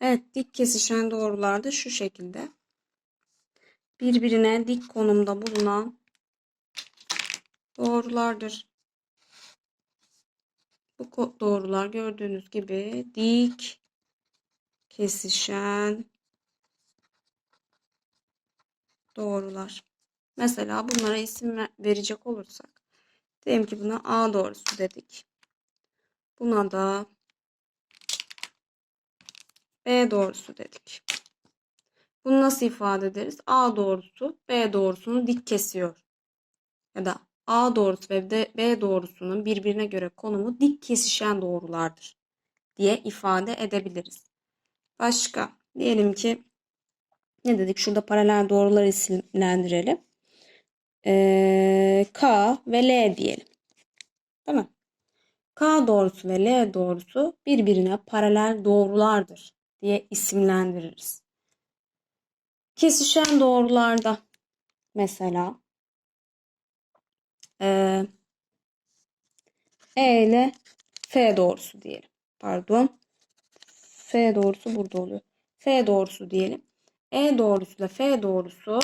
Evet, dik kesişen doğrular da şu şekilde. Birbirine dik konumda bulunan doğrulardır. Bu doğrular gördüğünüz gibi dik kesişen doğrular. Mesela bunlara isim ver- verecek olursak diyelim ki buna A doğrusu dedik. Buna da B doğrusu dedik. Bunu nasıl ifade ederiz? A doğrusu B doğrusunu dik kesiyor. Ya da A doğrusu ve B doğrusunun birbirine göre konumu dik kesişen doğrulardır diye ifade edebiliriz. Başka diyelim ki ne dedik? Şurada paralel doğrular isimlendirelim. Ee, K ve L diyelim. Değil? K doğrusu ve L doğrusu birbirine paralel doğrulardır diye isimlendiririz. Kesişen doğrularda mesela e, E ile F doğrusu diyelim. Pardon. F doğrusu burada oluyor. F doğrusu diyelim. E doğrusu ile F doğrusu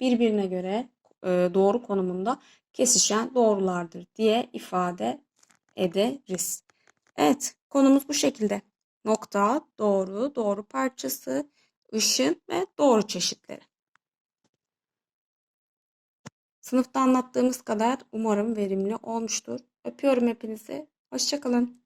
birbirine göre e, doğru konumunda kesişen doğrulardır diye ifade ederiz. Evet, konumuz bu şekilde. Nokta, doğru, doğru parçası, ışın ve doğru çeşitleri. Sınıfta anlattığımız kadar umarım verimli olmuştur. Öpüyorum hepinizi. Hoşçakalın.